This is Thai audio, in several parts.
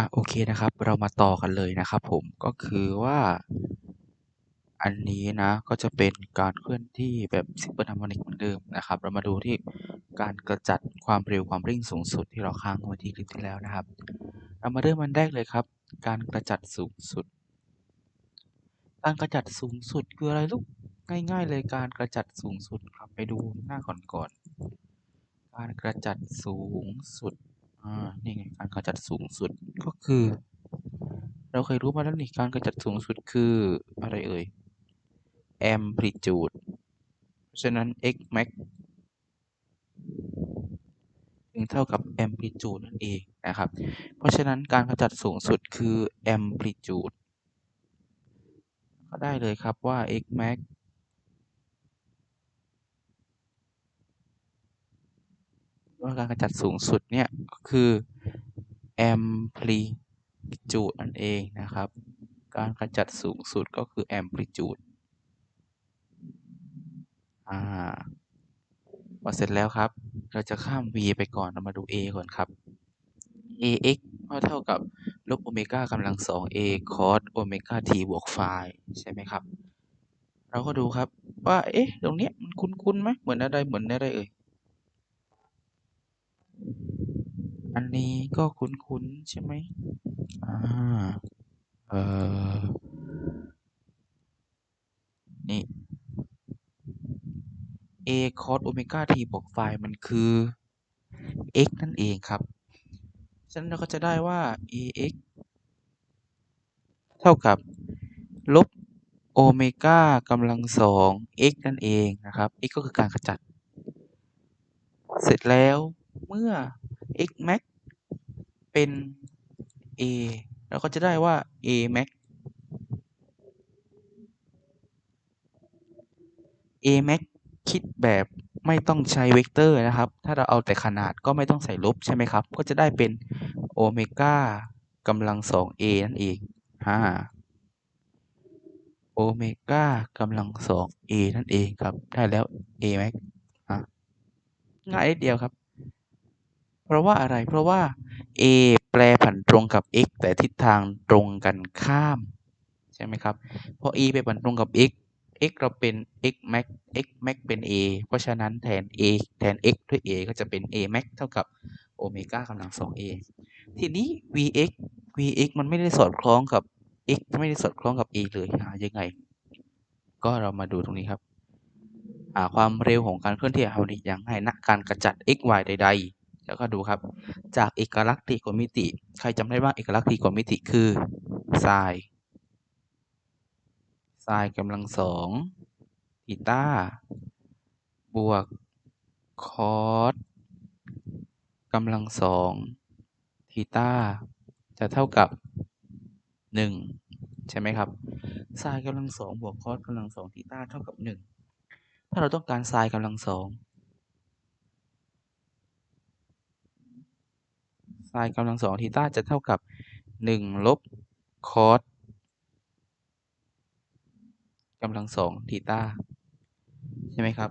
อะโอเคนะครับ เรามาต่อกันเลยนะครับผมก็คือว่า อันนี้นะก็จะเป็นการเคลื่อนที่แบบ Simple Harmonic เหมือนเดิมนะครับ เรามาดูที่การกระจัดความเร็วความเร่งสูงสุดที่เราค้างไว้ที่คลิปที่แล้วนะครับ เรามาเริ่มมันแรกเลยครับ การกระจัดสูงสุด การกระจัดสูงสุดคืออะไรลูกง่าย ๆ เลยการกระจัดสูงสุดครับไปดูหน้าก่อนก่อนการกระจัดสูงสุด อ่า นี่ไง การกระจัดสูงสุดก็คือ เราเคยรู้มาแล้วนี่การกระจัดสูงสุดคืออะไรเอ่ย amplitude เพราะฉะนั้น x max ึงเท่ากับ amplitude นั่นเองนะครับ เพราะฉะนั้นการกระจัดสูงสุดคือ amplitude ก็ได้เลยครับว่า x max ว่าการกระจัดสูงสุดเนี่ยก็คือ amplitude นั่นเองนะครับ การกระจัดสูงสุดก็คือ amplitude อ่าพอเสร็จแล้วครับ เราจะข้าม v ไปก่อนเรามาดู a ก่อนครับ ax ก็เท่ากับลบโอเมก้ากำลังสอง a cos โอเมก้า t บวกไฟใช่ไหมครับ เราก็ดูครับว่า เอ๊ะ ตรงเนี้ยมันคุ้นๆไหมเหมือนอะไร เหมือนอะไรเอ่ย อันนี้ก็คุ้นๆใช่ไหมอ่า เออนี่ a cos โอเมก้า t บวกไฟมันคือ x นั่นเองครับ ฉะนั้นเราก็จะได้ว่า ax เท่ากับ ลบโอเมก้ากำลังสอง x นั่นเองนะครับ x ก็คือการขจัด เสร็จแล้ว เมื่อ x max เป็น a เราก็จะได้ว่า a max a max คิดแบบไม่ต้องใช้เวกเตอร์นะครับ ถ้าเราเอาแต่ขนาดก็ไม่ต้องใส่ลบใช่ไหมครับ ก็จะได้เป็นโอเมก้ากำลังสอง a นั่นเองฮ่าโอเมก้ากำลังสอง a นั่นเองครับ ได้แล้ว a max ง่ายเดียวครับ เพราะว่าอะไร เพราะว่า a แปรผันตรงกับ x แต่ทิศทางตรงกันข้าม ใช่ไหมครับพอ e ไปผันตรงกับ x x เราเป็น x max x max เป็น a เพราะฉะนั้นแทน a แทน x ด้วย a ก็จะเป็น a max เท่ากับโอเมก้ากำลังสอง a ทีนี้ vx vx มันไม่ได้สอดคล้องกับ x ไม่ได้สอดคล้องกับ a เลยหายังไง ก็เรามาดูตรงนี้ครับ ความเร็วของการเคลื่อนที่ฮาร์มนิกอย่างง่ายณการกระจัด x y ใด ๆ แล้วก็ดูครับ จากเอกลักษณ์ตรีโกณมิติ ใครจำได้ว่าเอกลักษณ์ตรีโกณมิติคือ sin ไซน์กำลังสองทีตาบวก คอสกำลังสองทีตาจะเท่ากับหนึ่งใช่ไหมครับไซน์กำลังสองบวกคอสกำลังสองทีตาเท่ากับหนึ่งถ้าเราต้องการไซน์กำลังสอง ไซน์กำลังสองทีตาจะเท่ากับหนึ่งลบคอสกำลังสองทีตาใช่ไหมครับ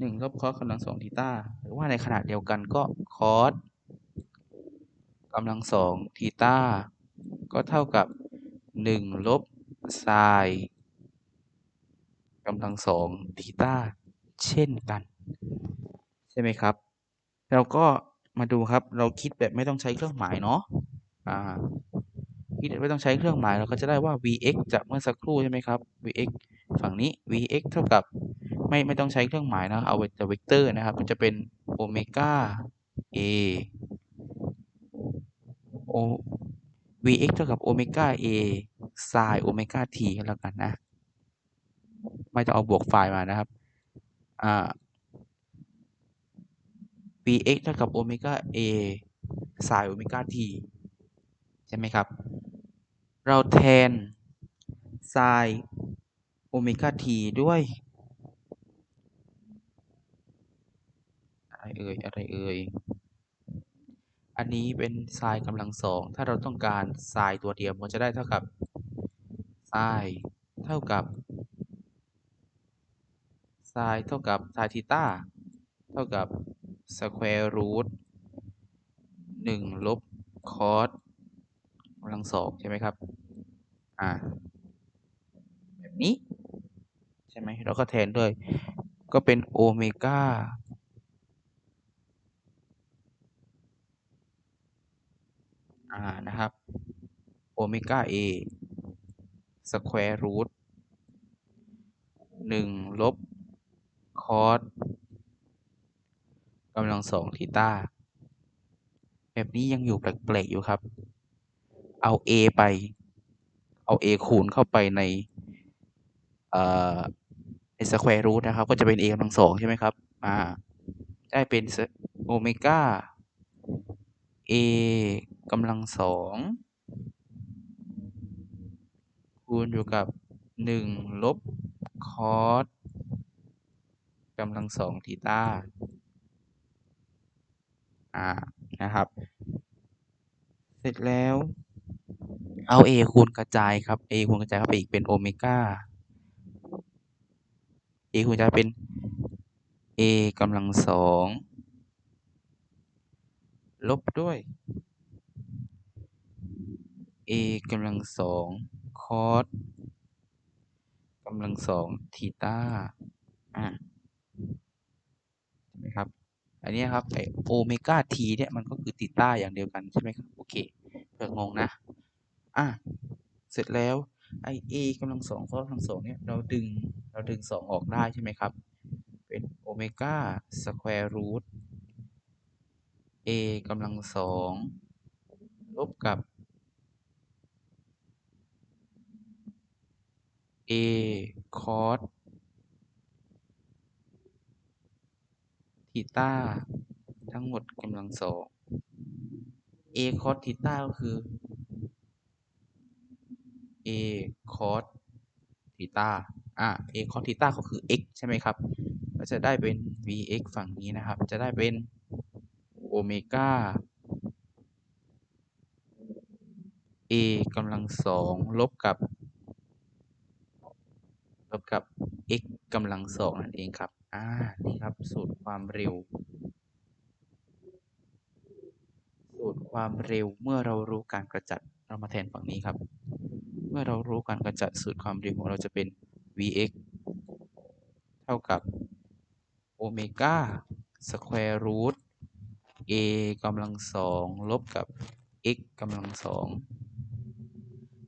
หนึ่งลบคอสกำลังสองทีตาหรือว่าในขนาดเดียวกันก็คอสกำลังสองทีตาก็เท่ากับหนึ่งลบไซน์กำลังสองทีตาเช่นกัน ใช่ไหมครับเราก็ มาดูครับเราคิดแบบไม่ต้องใช้เครื่องหมายเนาะอ่าคิดไม่ต้องใช้เครื่องหมายเราก็จะได้ว่า vx จากเมื่อสักครู่ใช่ไหมครับ vx ฝั่งนี้ vx เท่ากับไม่ไม่ต้องใช้เครื่องหมายนะเอาแต่เวกเตอร์นะครับมันจะเป็นโอเมก้า a โอ vx เท่ากับโอเมก้า a ไซน์โอเมก้า t แล้วกันนะ ไม่ต้องเอาบวกไฟล์มานะครับ อ่า vx เท่ากับโอเมก้า a ไซน์โอเมก้า t ใช่ไหมครับ เราแทนไซน์โอเมก้า t ด้วย อะไรเอ่ย อะไรเอ่ย อันนี้เป็นไซน์กำลังสอง ถ้าเราต้องการไซน์ตัวเดียวมันจะได้เท่ากับไซน์เท่ากับไซน์เท่ากับไซน์ทีต้าเท่ากับ สแควร์รูทหนึ่งลบคอสกำลังสองใช่ไหมครับ อ่า แบบนี้ ใช่ไหมเราก็แทนด้วย ก็เป็นโอเมก้าอ่า นะครับ โอเมก้า a สแควร์รูทหนึ่งลบคอส กำลังสองทีตาแบบนี้ยังอยู่แปลกๆอยู่ครับ เอา a ไป เอา a คูณเข้าไปในเอ่อในสแควร์รูทนะครับ ก็จะเป็น a กำลังสองใช่ไหมครับอ่าได้เป็นโอเมก้า a กำลังสองคูณอยู่กับหนึ่งลบคอสกำลังสองทีตา อ่านะครับ เสร็จแล้ว เอา a คูณกระจายครับ a คูณกระจายเข้าไปอีกเป็นโอเมก้า a คูณกระจายเป็น a กำลังสองลบด้วย a กำลังสองคอสกำลังสองทีตาอ่าใช่ไหมครับ อันนี้ครับไอโอเมก้าทีเนี่ยมันก็คือทีตาอย่างเดียวกันใช่ไหมครับโอเคเพื่องงนะอะเสร็จแล้วไอ a กำลังสองคอสกำลังสองเนี่ยเราดึงเราดึงสองออกได้ใช่ไหมครับ เป็นโอเมก้าสแควร์รูท a กำลังสองลบกับ a ค ทิตาทั้งหมดกำลังสอง a คอสทีตาก็คือ a คอสทีตาอะ a คอสทีตาก็คือ x ใช่ไหมครับ ก็จะได้เป็น vx ฝั่งนี้นะครับ จะได้เป็นโอเมก้า a กำลังสองลบกับ ลบกับ x กำลังสองนั่นเองครับ อ่า นี่ครับ สูตรความเร็ว สูตรความเร็วเมื่อเรารู้การกระจัด เรามาแทนฝั่งนี้ครับ เมื่อเรารู้การกระจัดสูตรความเร็วของเราจะเป็น vx เท่ากับโอเมก้าสแควร์รูท a กำลังสองลบกับ x กำลังสอง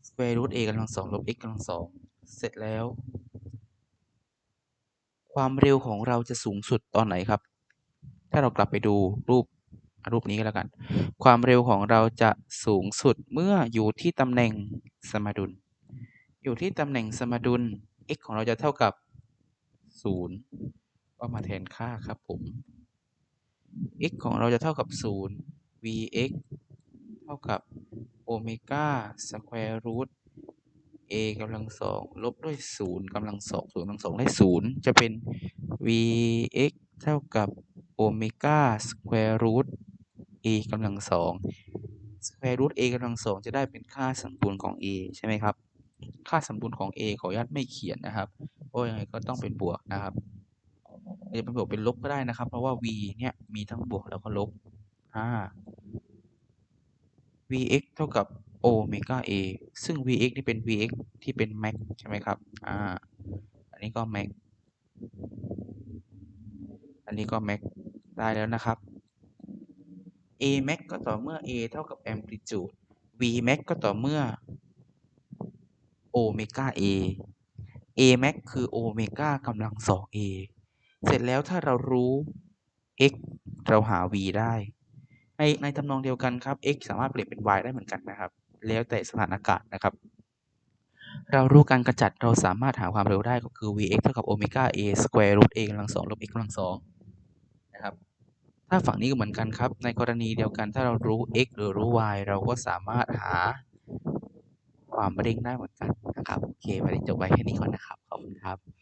สแควร์รูท a กำลังสองลบ x กำลังสองเสร็จแล้ว ความเร็วของเราจะสูงสุดตอนไหนครับ ถ้าเรากลับไปดูรูปรูปนี้ก็แล้วกัน ความเร็วของเราจะสูงสุดเมื่ออยู่ที่ตำแหน่งสมดุล อยู่ที่ตำแหน่งสมดุล x ของเราจะเท่ากับ 0 ก็มาแทนค่าครับผม x ของเราจะเท่ากับ 0 vx เท่ากับโอเมก้าสแควร์รูท a กำลังสองลบด้วย0กำลังสอง0กำลังสองได้0จะเป็น vx เท่ากับโอเมก้าสแควร์รูท a กำลังสองสแควร์รูท a กำลังสองจะได้เป็นค่าสมดุลของ a ใช่ไหมครับ ค่าสมดุลของ a ขออนุญาตไม่เขียนนะครับเพราะยังไงก็ต้องเป็นบวกนะครับจะเป็นบวกเป็นลบก็ได้นะครับ เพราะว่า v เนี่ยมีทั้งบวกแล้วก็ลบอ่า vx เท่ากับ โอเมก้า a ซึ่ง vx นี่เป็น vx ที่เป็น max ใช่ไหมครับ อ่า อันนี้ก็ max อันนี้ก็ max ได้แล้วนะครับ a max ก็ต่อเมื่อ a เท่ากับ amplitude v max ก็ต่อเมื่อโอเมก้า a a max คือโอเมก้ากำลังสอง a เสร็จแล้วถ้าเรารู้ x เราหา v ได้ ในในทำนองเดียวกันครับ x สามารถเปลี่ยนเป็น y ได้เหมือนกันนะครับ แล้วแต่สถานการณ์นะครับ เรารู้การกระจัดเราสามารถหาความเร็วได้ก็คือ vx เท่ากับโอเมก้า a square root a กำลังสองลบ x กำลังสองนะครับ ถ้าฝั่งนี้ก็เหมือนกันครับ ในกรณีเดียวกันถ้าเรารู้ x หรือรู้ y เราก็สามารถหาความเร่งได้เหมือนกันนะครับ โอเค วันนี้จบไว้แค่นี้ก่อนนะครับ ขอบคุณครับ